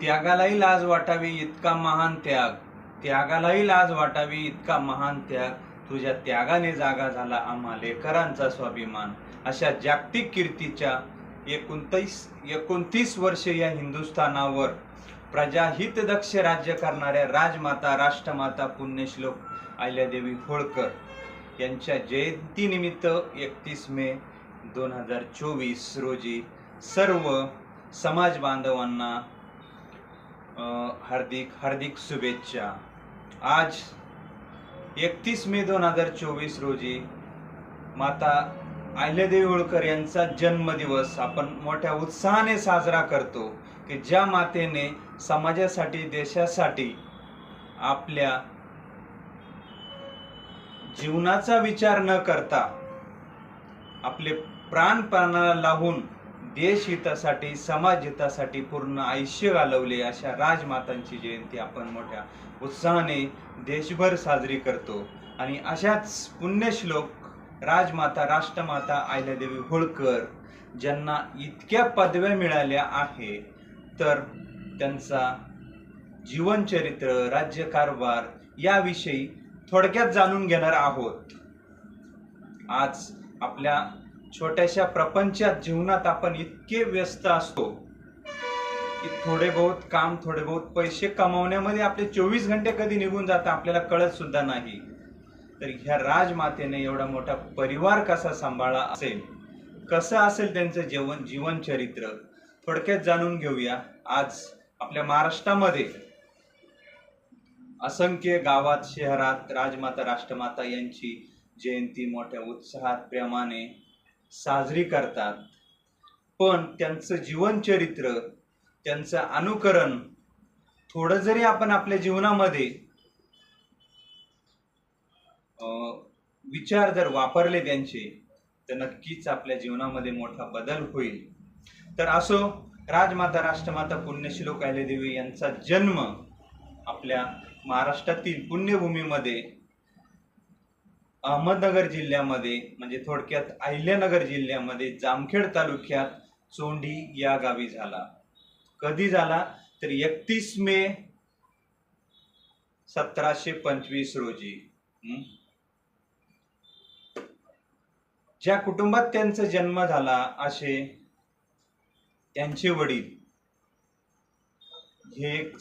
त्यागालाही लाज वाटावी इतका महान त्याग. त्यागालाही लाज वाटावी इतका महान त्याग. तुझ्या त्यागाने जागा झाला आम्हा लेकरांचा स्वाभिमान. अशा जागतिक कीर्तीच्या एकोणतीस एकोणतीस वर्ष या हिंदुस्थानावर प्रजाहित दक्ष राज्य करणाऱ्या राजमाता राष्ट्रमाता पुण्यश्लोक अहिल्यादेवी होळकर यांच्या जयंतीनिमित्त एकतीस मे दोन हजार चोवीस रोजी सर्व समाज बांधवांना हार्दिक हार्दिक शुभेच्छा. आज एकतीस मे दोन हजार चोवीस रोजी माता अहिल्यादेवी होळकर यांचा जन्मदिवस आपण मोठ्या उत्साहाने साजरा करतो की ज्या मातेने समाजासाठी देशासाठी आपल्या जीवनाचा विचार न करता आपले प्राण प्राणाला लावून देशहितासाठी समाजहितासाठी समाज हितासाठी पूर्ण आयुष्य घालवले अशा राजमातांची जयंती आपण मोठ्या उत्साहाने देशभर साजरी करतो. आणि अशाच पुण्यश्लोक राजमाता राष्ट्रमाता अहिल्यादेवी होळकर ज्यांना इतक्या पदव्या मिळाल्या आहे तर त्यांचा जीवनचरित्र राज्यकारभार याविषयी थोडक्यात जाणून घेणार आहोत. आज आपल्या छोट्याशा प्रपंचात जीवनात आपण इतके व्यस्त असतो की थोडे बहुत काम थोडे बहुत पैसे कमावण्यामध्ये आपले चोवीस घंटे कधी निघून जातात आपल्याला कळत सुद्धा नाही. तर ह्या राजमातेने एवढा मोठा परिवार कसा सांभाळा असेल कसं असेल त्यांचं जीवन जीवनचरित्र थोडक्यात जाणून घेऊया. आज आपल्या महाराष्ट्रामध्ये असंख्य गावात शहरात राजमाता राष्ट्रमाता यांची जयंती मोठ्या उत्साहात प्रेमाने साजरी करतात. पण त्यांचं जीवनचरित्र त्यांचं अनुकरण थोडं जरी आपण आपल्या जीवनामध्ये अं, विचार जर वापरले त्यांचे तर नक्कीच आपल्या जीवनामध्ये मोठा बदल होईल. तर असो राजमाता राष्ट्रमाता पुण्यश्लोक देवी यांचा जन्म आपल्या महाराष्ट्रातील पुण्यभूमीमध्ये अहमदनगर जिल्ह्यामध्ये म्हणजे थोडक्यात अहिल्यानगर जिल्ह्यामध्ये जामखेड तालुक्यात चोंडी या गावी झाला. कधी झाला? तर एकतीस मे सतराशे पंचवीस रोजी. ज्या कुटुंबात त्यांचा जन्म झाला असे त्यांचे वडील हे एक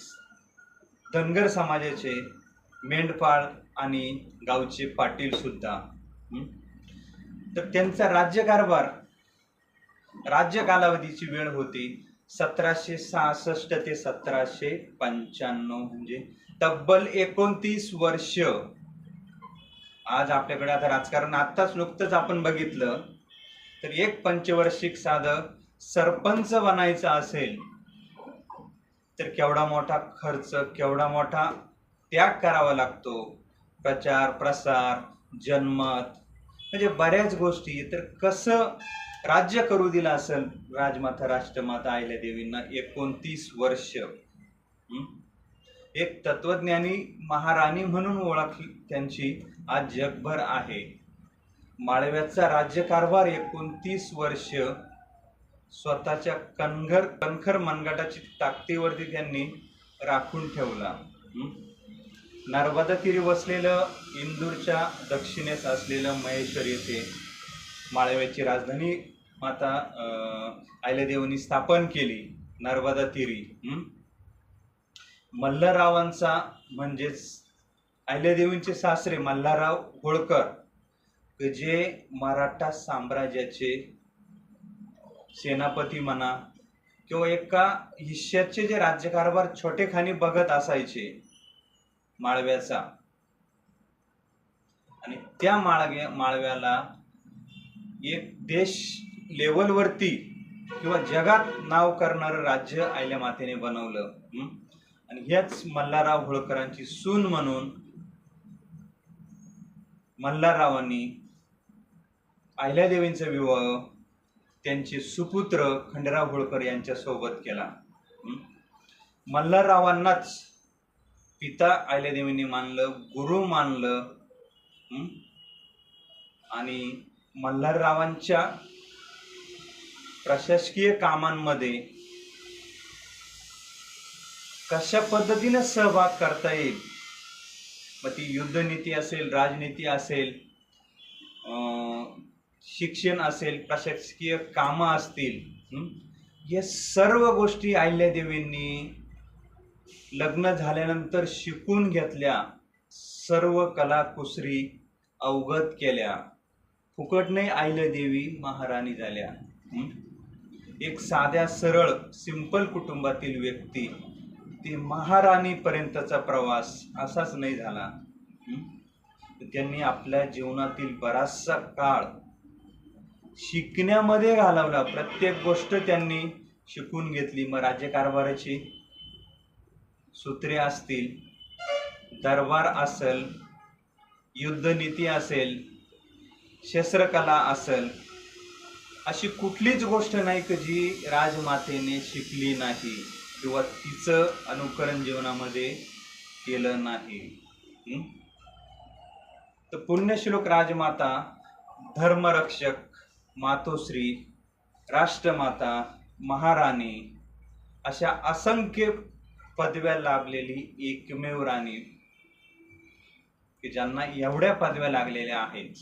धनगर समाजाचे मेंढपाळ आणि गावचे पाटील सुद्धा. तर त्यांचा राज्यकारभार राज्य कालावधीची वेळ होती सतराशे सहासष्ट ते सतराशे पंच्याण्णव. म्हणजे तब्बल एकोणतीस वर्ष. आज आपल्याकडे आता राजकारण आत्ताच नुकतंच आपण बघितलं तर एक पंचवार्षिक साधं सरपंच बनायचं असेल तर केवढा मोठा खर्च केवढा मोठा त्याग करावा लागतो. प्रचार प्रसार जनमत म्हणजे बऱ्याच गोष्टी. तर कसं राज्य करू दिलं असेल राजमाता राष्ट्रमाता आयल्या देवींना एकोणतीस वर्ष. एक तत्वज्ञानी महाराणी म्हणून ओळख त्यांची आज जगभर आहे. माळव्याचा राज्यकारभार एकोणतीस वर्ष. स्वतःच्या कणघर कणखर मनगटाची ताकदीवरती त्यांनी राखून ठेवला. नर्मदा तीरी वसलेलं इंदूरच्या दक्षिणेस असलेलं महेश्वर येथे माळव्याची राजधानी माता अं, स्थापन केली नर्मदा तिरी मल्हाररावांचा म्हणजेच आयल्यादेवींचे सासरे मल्हारराव होळकर जे मराठा साम्राज्याचे सेनापती म्हणा किंवा एका हिश्श्याचे जे राज्यकारभार छोटेखानी बघत असायचे माळव्याचा. आणि त्या माळव्या माळव्याला एक देश लेवलवरती किंवा जगात नाव करणारं राज्य आईल्या मातेने बनवलं. आणि ह्याच मल्हारराव होळकरांची सून म्हणून मल्हाररावांनी अहिल्यादेवींचा विवाह त्यांचे सुपुत्र खंडराव होळकर यांच्या सोबत केला मल्हाररावांनाच पिता अहिल्यादेवींनी मानलं गुरु मानलं आणि मल्हाररावांच्या प्रशासकीय कामांमध्ये कशा पद्धतीने सहभाग करता येईल? मग ती युद्धनीती असेल राजनीती असेल शिक्षण असेल प्रशासकीय कामं असतील या सर्व गोष्टी अहिल्यादेवींनी लग्न झाल्यानंतर शिकून घेतल्या सर्व कलाकुसरी अवगत केल्या. फुकट नाही देवी महाराणी झाल्या. एक साध्या सरळ सिंपल कुटुंबातील व्यक्ती ती महाराणीपर्यंतचा प्रवास असाच नाही झाला. त्यांनी आपल्या जीवनातील बराचसा काळ शिकण्यामध्ये घालवला. प्रत्येक गोष्ट त्यांनी शिकून घेतली. मग राज्यकारभाराची सूत्रे असतील दरबार असेल युद्धनीती असेल शस्त्रकला असेल अशी कुठलीच गोष्ट नाही की जी राजमातेने शिकली नाही किंवा तिचं अनुकरण जीवनामध्ये केलं नाही. तर पुण्यश्लोक राजमाता धर्मरक्षक मातोश्री राष्ट्रमाता महाराणी अशा असंख्य पदव्या लाभलेली एकमेव राणी की ज्यांना एवढ्या पदव्या लागलेल्या आहेत.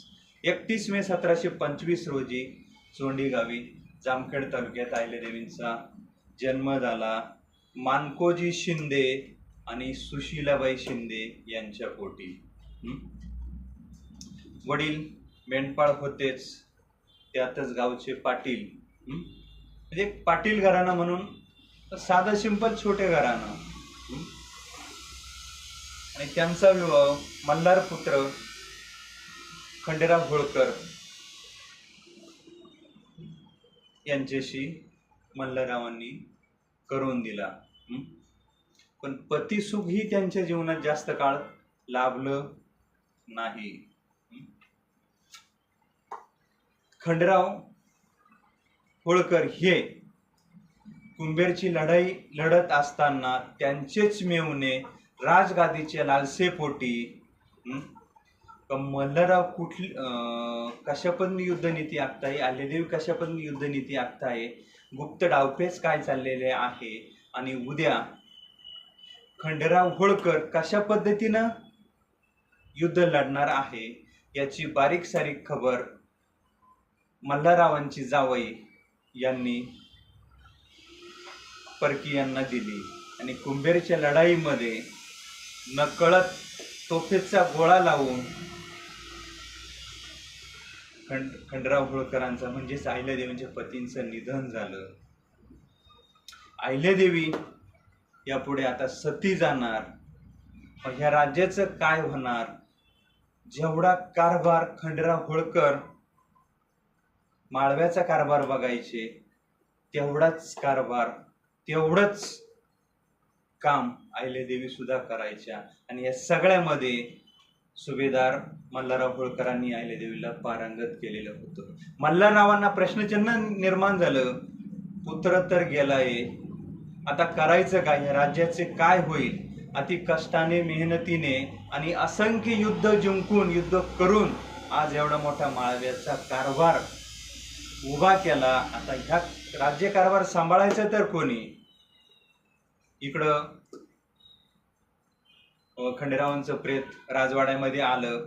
एकतीस मे सतराशे पंचवीस रोजी चोंडी गावी जामखेड तालुक्यात अहिल्यादेवींचा जन्म झाला. मानकोजी शिंदे आणि सुशीलाबाई शिंदे यांच्या पोटी. वडील मेंढपाळ होतेच त्यातच गावचे पाटील. म्हणजे पाटील घराणा म्हणून साधं सिंपल छोटे घराणं. आणि त्यांचा विवाह मल्हार पुत्र खंडेराव होळकर यांच्याशी मल्हाररावांनी करून दिला. पण पतिसुख ही त्यांच्या जीवनात जास्त काळ लाभलं नाही. खंडेराव खंडराव होळकर हे कुंभेरची लढाई लढत असताना त्यांचेच मेवणे राजगादीच्या लालसेपोटी हं? मल्हारराव कुठली अं, कशा पद्धतीने युद्धनीती आखताय? आलेदेवी कशा पद्धतीने युद्धनीती आहे गुप्त डावपेच काय चाललेले आहे? आणि उद्या खंडेराव होळकर कशा पद्धतीनं युद्ध लढणार आहे? याची बारीक सारीक खबर मल्हाररावांची जावई यांनी परकीयांना दिली. आणि कुंभेरच्या लढाईमध्ये नकळत तोफेचा गोळा लावून खंड खंडराव होळकरांचा म्हणजेच अहिल्यादेवींच्या पतींचं निधन झालं. अहिल्यादेवी यापुढे आता सती जाणार. मग ह्या राज्याचं काय होणार? जेवढा कारभार खंडराव होळकर माळव्याचा कारभार बघायचे तेवढाच कारभार तेवढंच काम देवी सुद्धा करायच्या. आणि या सगळ्यामध्ये सुभेदार मल्हारराव होळकरांनी देवीला पारंगत केलेलं होतं. मल्हाररावांना प्रश्नचिन्ह निर्माण झालं. पुत्र तर गेलाय. आता करायचं काय? या राज्याचे काय होईल? अति कष्टाने मेहनतीने आणि असंख्य युद्ध जिंकून युद्ध करून आज एवढा मोठा माळव्याचा कारभार उभा केला. आता ह्या राज्यकारभार सांभाळायचं तर कोणी? इकडं खंडेरावांचं प्रेत राजवाड्यामध्ये आलं.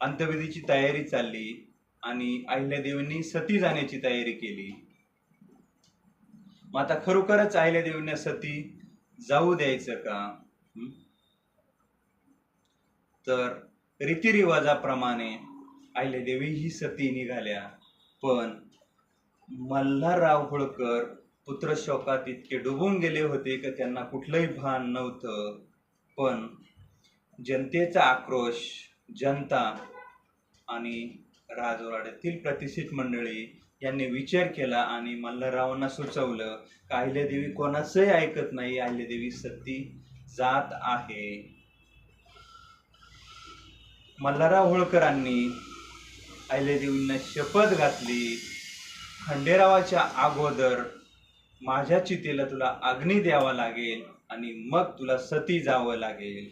अंत्यविधीची तयारी चालली आणि अहिल्यादेवींनी सती जाण्याची तयारी केली. मग आता खरोखरच अहिल्यादेवींना सती जाऊ द्यायचं का? तर रीतिरिवाजाप्रमाणे अहिल्यादेवी ही सती निघाल्या. पण मल्हारराव होळकर पुत्रशोकात इतके डुबून गेले होते की त्यांना कुठलंही भान नव्हतं. पण जनतेचा आक्रोश जनता आणि राजवाड्यातील प्रतिष्ठित मंडळी यांनी विचार केला आणि मल्हाररावांना सुचवलं की अहिल्यादेवी कोणाचंही ऐकत नाही अहिल्यादेवी सती जात आहे. मल्हारराव होळकरांनी अहिल्यादेवींना शपथ घातली. खंडेरावाच्या अगोदर माझ्या चितेला तुला अग्नी द्यावा लागेल आणि मग तुला सती जावं लागेल.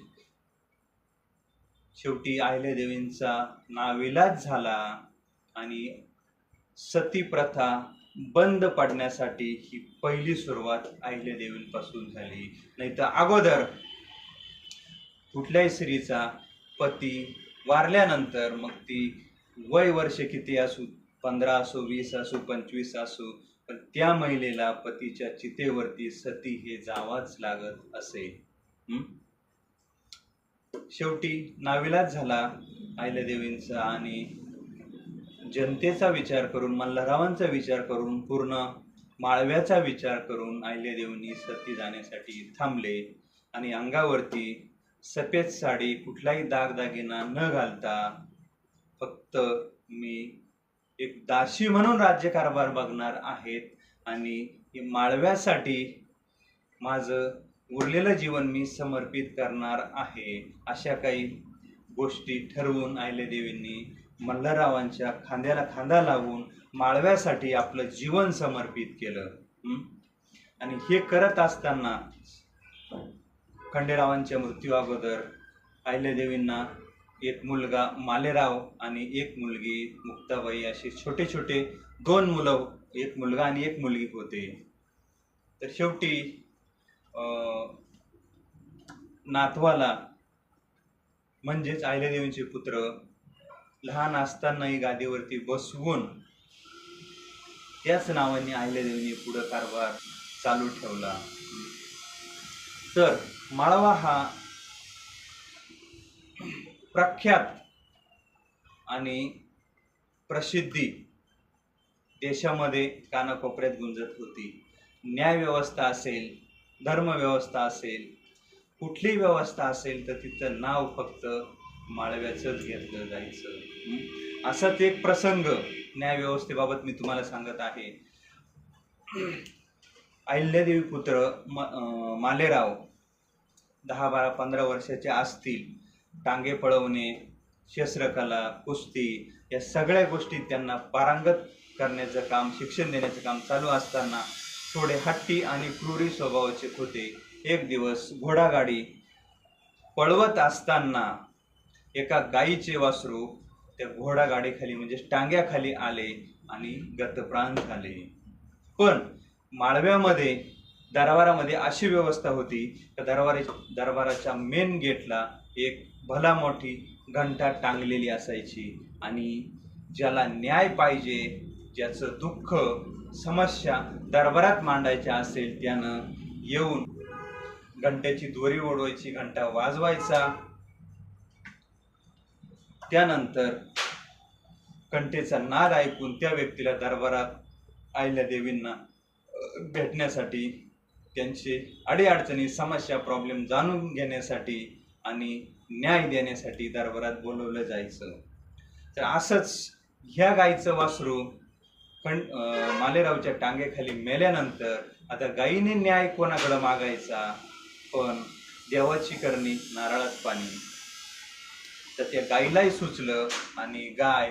शेवटी अहिल्यादेवींचा नाविलाज झाला आणि सती प्रथा बंद पडण्यासाठी ही पहिली सुरुवात अहिल्यादेवींपासून झाली. नाही तर अगोदर कुठल्याही स्त्रीचा पती वारल्यानंतर मग ती वय वर्ष किती असू पंधरा असो वीस असो पंचवीस असो पण त्या महिलेला पतीच्या चितेवरती सती हे जावाच लागत असे. शेवटी नाविलाज झाला अहिल्यादेवींचा आणि जनतेचा विचार करून मल्हाररावांचा विचार करून पूर्ण माळव्याचा विचार करून अहिल्यादेवींनी सती जाण्यासाठी थांबले आणि अंगावरती सफेद साडी कुठलाही दागदागिना न घालता फक्त मी एक दासी म्हणून राज्यकारभार बघणार आहेत आणि माळव्यासाठी माझं उरलेलं जीवन मी समर्पित करणार आहे अशा काही गोष्टी ठरवून अहिल्यादेवींनी मल्हाररावांच्या खांद्याला खांदा लावून माळव्यासाठी आपलं जीवन समर्पित केलं. आणि हे करत असताना खंडेरावांच्या मृत्यू अगोदर अहिल्यादेवींना एक मुलगा मालेराव आणि एक मुलगी मुक्ताबाई असे छोटे छोटे दोन मुलं एक मुलगा आणि एक मुलगी होते. तर शेवटी नातवाला म्हणजेच अहिल्यादेवींचे पुत्र लहान असतानाही गादीवरती बसवून त्याच नावाने अहिल्यादेवीने पुढं कारभार चालू ठेवला. तर माळवा हा प्रख्यात आणि प्रसिद्धी देशामध्ये कानाकोपऱ्यात गुंजत होती. न्यायव्यवस्था असेल धर्मव्यवस्था असेल कुठलीही व्यवस्था असेल तर तिचं नाव फक्त माळव्याचंच घेतलं जायचं. असाच एक प्रसंग न्यायव्यवस्थेबाबत मी तुम्हाला सांगत आहे. अहिल्यादेवी पुत्र म मालेराव दहा बारा पंधरा वर्षाचे असतील. टांगे पळवणे शस्त्रकला कुस्ती या सगळ्या गोष्टी त्यांना पारंगत करण्याचं काम शिक्षण देण्याचं काम चालू असताना थोडे हट्टी आणि क्रूरी स्वभावाचे होते. एक दिवस घोडागाडी पळवत असताना एका गाईचे वासरू त्या घोडागाडीखाली म्हणजे टांग्याखाली आले आणि गतप्राण झाले. पण माळव्यामध्ये दरबारामध्ये अशी व्यवस्था होती की दरबारी दरबाराच्या मेन गेटला एक भला मोठी घंटा टांगलेली असायची आणि ज्याला न्याय पाहिजे ज्याचं दुःख समस्या दरबारात मांडायच्या असेल त्यानं येऊन घंट्याची दोरी ओढवायची घंटा वाजवायचा. त्यानंतर घंटेचा नाद ऐकून त्या व्यक्तीला दरबारात आईल्या देवींना भेटण्यासाठी त्यांचे अडीअडचणी समस्या प्रॉब्लेम जाणून घेण्यासाठी आणि न्याय देण्यासाठी दरबारात बोलवलं जायचं. तर असंच ह्या गाईचं वासरू पण मालेरावच्या टांगेखाली मेल्यानंतर आता गाईने न्याय कोणाकडं मागायचा? पण देवाची करणी नारळात पाणी. तर त्या गाईलाही सुचलं आणि गाय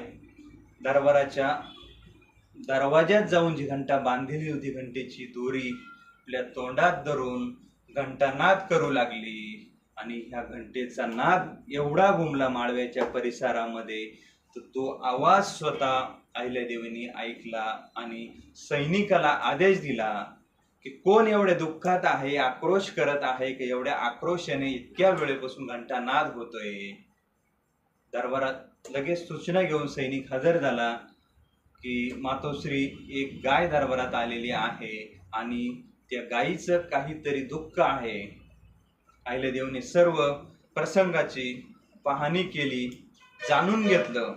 दरबाराच्या दरवाज्यात जाऊन जी घंटा बांधलेली होती घंटेची दोरी आपल्या तोंडात धरून घंटा नाद करू लागली. आणि ह्या घंटेचा नाद एवढा घुमला माळव्याच्या परिसरामध्ये तर तो आवाज स्वतः अहिल्यादेवीने ऐकला आणि सैनिकाला आदेश दिला की कोण एवढ्या दुःखात आहे आक्रोश करत आहे की एवढ्या आक्रोशाने इतक्या वेळेपासून घंटा नाद होतोय? दरबारात लगेच सूचना घेऊन सैनिक हजर झाला की मातोश्री एक गाय दरबारात आलेली आहे आणि त्या गायीचं काहीतरी दुःख आहे. अहिल्यादेवने सर्व प्रसंगाची पाहणी केली जाणून घेतलं.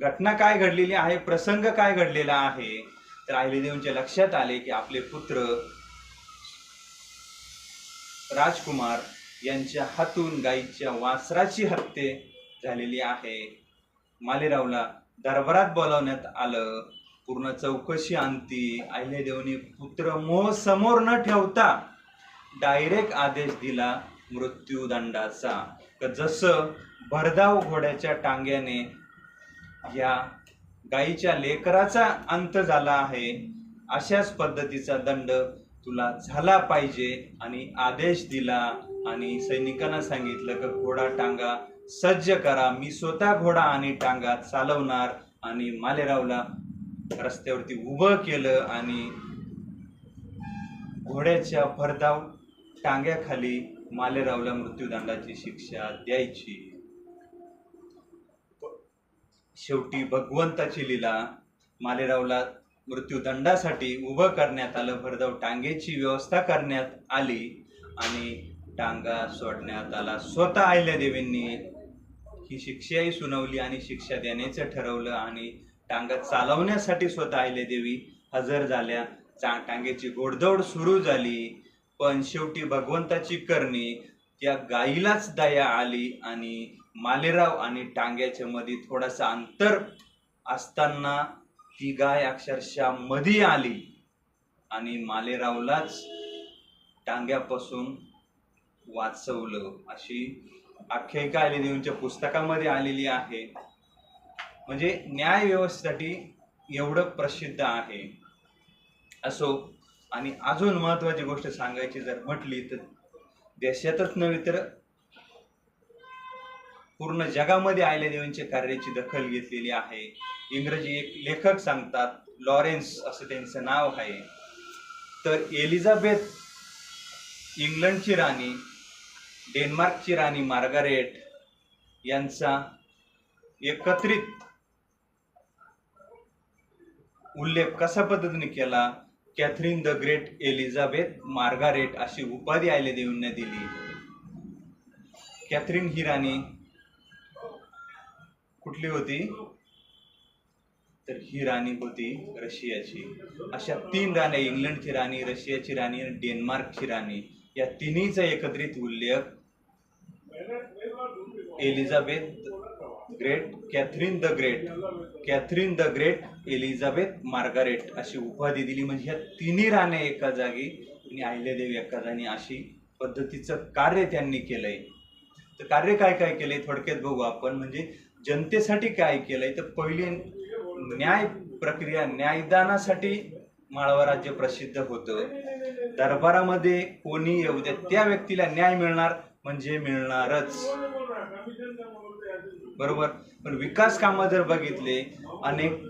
घटना काय घडलेली आहे प्रसंग काय घडलेला आहे तर अहिल्यादेवींच्या लक्षात आले की आपले पुत्र राजकुमार यांच्या हातून गाईच्या वासराची हत्ये झालेली आहे. मालेरावला दरबारात बोलावण्यात आलं. पूर्ण चौकशी आणती. अहिल्यादेवनी पुत्र मोह समोर न ठेवता डायरेक्ट आदेश दिला मृत्यूदंडाचा. जसं भरधाव घोड्याच्या टांग्याने या गायीच्या लेकराचा अंत झाला आहे अशाच पद्धतीचा दंड तुला झाला पाहिजे आणि आदेश दिला आणि सैनिकांना सांगितलं की घोडा टांगा सज्ज करा मी स्वतः घोडा आणि टांगा चालवणार आणि मालेरावला रस्त्यावरती उभं केलं आणि घोड्याच्या भरधाव टांग्याखाली मालेरावला मृत्यूदंडाची शिक्षा द्यायची. शेवटी भगवंताची लीला मालेरावला मृत्यूदंडासाठी उभं करण्यात आलं. भरधाव टांगेची व्यवस्था करण्यात आली आणि टांगा सोडण्यात आला. स्वतः अहिल्यादेवींनी ही शिक्षाही सुनावली आणि शिक्षा देण्याचं ठरवलं आणि टांगा चालवण्यासाठी स्वतः अहिल्यादेवी हजर झाल्या. चा टांगेची घोडदौड सुरू झाली. पण शेवटी भगवंताची करणी त्या गाईलाच दया आली आणि मालेराव आणि टांग्याच्या मध्ये थोडासा अंतर असताना ती गाय अक्षरशः मध्ये आली आणि मालेरावलाच टांग्यापासून वाचवलं. अशी आख्यायिका अहिल्यादेवींच्या पुस्तकामध्ये आलेली आहे. म्हणजे न्याय व्यवस्थेसाठी एवढं प्रसिद्ध आहे. असो आणि अजून महत्वाची गोष्ट सांगायची जर म्हटली तर देशातच नव्हे तर पूर्ण जगामध्ये आयल्या देवींच्या कार्याची दखल घेतलेली आहे. इंग्रजी एक लेखक सांगतात लॉरेन्स असं त्यांचं नाव आहे. तर एलिझाबेथ इंग्लंडची राणी डेन्मार्कची राणी मार्गारेट यांचा एकत्रित उल्लेख कशा पद्धतीने केला? Catherine the great Elizabeth Margaret अशी उपाधी अहिल्यादेवींना दिली. कॅथरीन ही राणी कुठली होती? तर ही राणी होती रशियाची. अशा तीन राण्या इंग्लंडची राणी रशियाची राणी आणि डेन्मार्कची राणी या तिन्हीचा एकत्रित उल्लेख Elizabeth great Catherine the great. Catherine the great Elizabeth Margaret अशी उपाधी दिली. म्हणजे ह्या तिन्ही राण्या एका जागी आणि अहिल्यादेवी एका जागी. अशी पद्धतीचं कार्य त्यांनी केलंय. तर कार्य काय काय केलंय थोडक्यात बघू आपण. म्हणजे जनतेसाठी काय केलंय? तर पहिली न्याय प्रक्रिया न्यायदानासाठी माळवा राज्य प्रसिद्ध होतं. दरबारामध्ये कोणी येऊ द्या त्या व्यक्तीला न्याय मिळणार म्हणजे मिळणारच. बरोबर. पण विकास कामं जर बघितले अनेक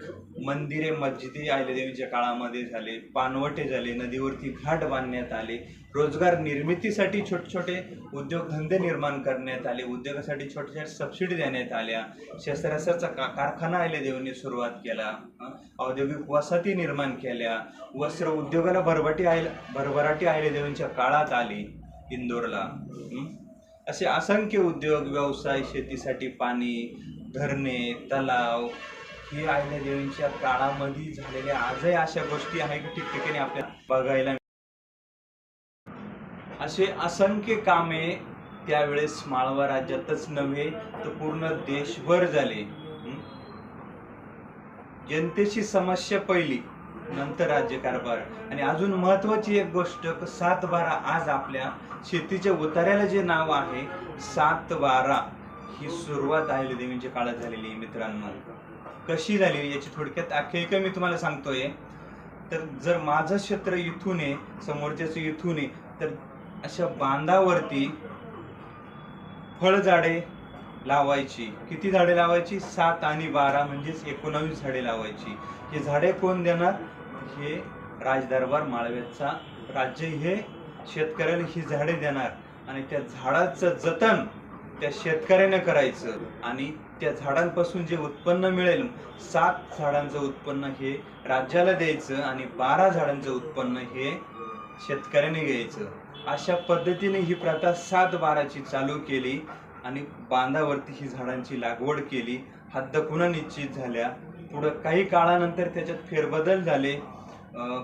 मंदिरे मस्जिदी अहिल्यादेवीच्या काळामध्ये झाले पानवटे झाले नदीवरती घाट बांधण्यात आले रोजगार निर्मितीसाठी छोटे छोटे उद्योगधंदे निर्माण करण्यात आले उद्योगासाठी छोटे छोटे सबसिडी देण्यात आल्या. शस्त्रास्त्राचा का कारखाना अहिल्यादेवींनी सुरुवात केला औद्योगिक वसती निर्माण केल्या वस्त्र उद्योगाला भरभटी आयल भरभराटी अहिल्यादेवींच्या काळात आली इंदोरला. असे असंख्य उद्योग व्यवसाय शेतीसाठी पाणी धरणे तलाव हे अहिल्यादेवींच्या काळामध्ये झालेल्या आजही अशा गोष्टी आहे की ठिकठिकाणी आपल्याला बघायला असे असंख्य कामे त्यावेळेस माळवा राज्यातच नव्हे तर पूर्ण देशभर झाले. जनतेची समस्या पहिली. नंतर राज्यकारभार आणि अजून महत्त्वाची एक गोष्ट सातबारा सात बारा आज आपल्या शेतीच्या उतार्याला जे नाव आहे सात बारा ही सुरुवात अहिल्यादेवींच्या काळात झालेली आहे मित्रांनो. कशी झालेली याची थोडक्यात आख्यायिका मी तुम्हाला सांगतोय. तर जर माझं क्षेत्र इथून आहे समोरच्याचं इथून आहे तर अशा बांधावरती फळझाडे लावायची. किती झाडे लावायची? सात आणि बारा म्हणजेच एकोणावीस झाडे लावायची. हे झाडे कोण देणार? हे राजदरबार माळव्याचा राज्य. हे शेतकऱ्याला ही झाडे देणार. आणि त्या झाडाचं जतन त्या शेतकऱ्याने करायचं. आणि त्या झाडांपासून जे उत्पन्न मिळेल सात झाडांचं उत्पन्न हे राज्याला द्यायचं आणि बारा झाडांचं उत्पन्न हे शेतकऱ्याने घ्यायचं. अशा पद्धतीने ही प्रथा सात बाराची चालू केली. आणि बांधावरती ही झाडांची लागवड केली. हद्द निश्चित झाल्या. पुढं काही काळानंतर त्याच्यात फेरबदल झाले.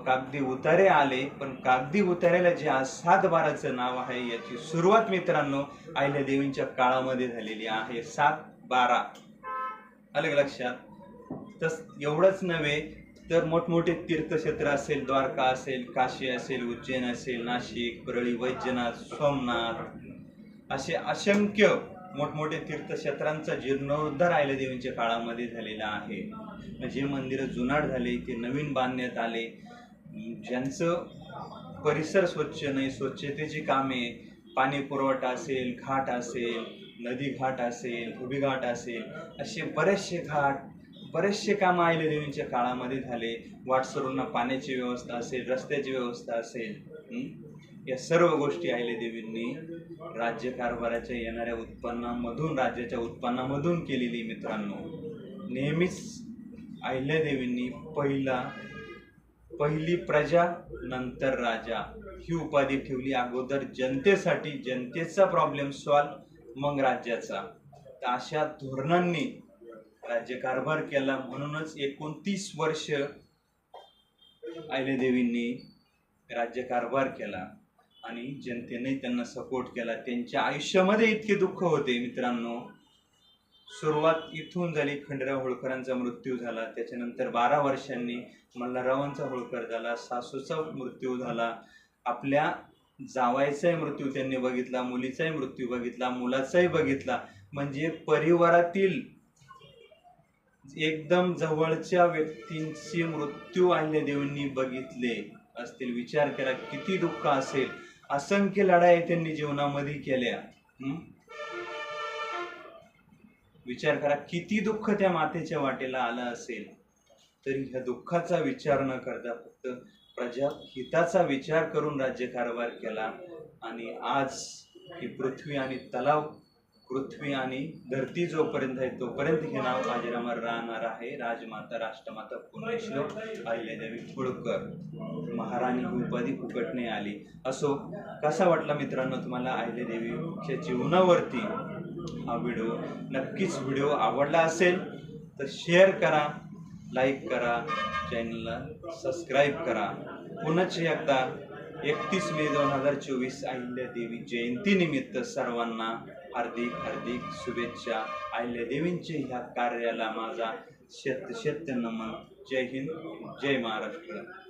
कागदी उतारे आले. पण कागदी उतार्याला जे आज सातबाराचं नाव आहे याची सुरुवात मित्रांनो अहिल्यादेवींच्या काळामध्ये झालेली आहे. सात बारा. अलग लक्षात? तस एवढंच नव्हे तर मोठमोठे तीर्थक्षेत्र असेल द्वारका असेल काशी असेल उज्जैन असेल नाशिक परळी वैद्यनाथ सोमनाथ असे असंख्य मोठमोठे तीर्थक्षेत्रांचा जीर्णोद्धार अहिल्यादेवींच्या काळामध्ये झालेला आहे. जे मंदिरं जुनाट झाले ते नवीन बांधण्यात आले. ज्यांचं परिसर स्वच्छ नाही स्वच्छतेची कामे पाणी पुरवठा असेल घाट असेल नदी घाट असेल उभी घाट असेल असे बरेचसे घाट बरेचसे काम आयले देवींच्या काळामध्ये झाले. वाटसरूंना पाण्याची व्यवस्था असेल रस्त्याची व्यवस्था असेल या सर्व गोष्टी आहिले देवींनी राज्यकारभाराच्या येणाऱ्या उत्पन्नामधून राज्याच्या उत्पन्नामधून केलेली मित्रांनो. नेहमीच अहिल्यादेवींनी पहिला पहिली प्रजा नंतर राजा ही उपाधी ठेवली. अगोदर जनतेसाठी जनतेचा प्रॉब्लेम सॉल्व मग राज्याचा. तर अशा धोरणांनी राज्यकारभार केला. म्हणूनच एकोणतीस वर्ष अहिल्यादेवींनी राज्यकारभार केला. आणि जनतेने त्यांना सपोर्ट केला. त्यांच्या आयुष्यामध्ये इतके दुःख होते मित्रांनो. सुरुवात इथून झाली खंडराव होळकरांचा मृत्यू झाला. त्याच्यानंतर बारा वर्षांनी मल्हाररावांचा होळकर झाला सासूचा मृत्यू झाला. आपल्या जावायचाही मृत्यू त्यांनी बघितला मुलीचाही मृत्यू बघितला मुलाचाही बघितला. म्हणजे परिवारातील एकदम जवळच्या व्यक्तींचे मृत्यू अहिल्यादेवींनी बघितले असतील. विचार करा किती दुःख असेल. असंख्य लढाई त्यांनी जीवनामध्ये केल्या. विचार करा किती दुःख त्या मातेच्या वाटेला आलं असेल तरी ह्या दुःखाचा विचार न करता फक्त प्रजा हिताचा विचार करून राज्यकारभार केला आणि आज ही पृथ्वी आणि तलाव पृथ्वी आणि धरती जोपर्यंत आहे तोपर्यंत हे नाव काजीरामा राहणार आहे. राजमाता राष्ट्रमाता पुणेश्वर अहिल्यादेवी होळकर महाराणी उपाधी फुकटणे आली. असो कसा वाटला मित्रांनो तुम्हाला अहिल्यादेवीच्या जीवनावरती? हा व्हिडिओ नक्कीच व्हिडिओ आवडला असेल तर शेअर करा लाईक करा चॅनलला सबस्क्राईब करा. पुनच एकदा एकतीस मे दोन हजार चोवीस अहिल्यादेवी जयंतीनिमित्त सर्वांना हार्दिक हार्दिक शुभेच्छा. अहिल्यादेवींचे ह्या कार्याला माझा शेत शेत नमन जय हिंद जय महाराष्ट्र.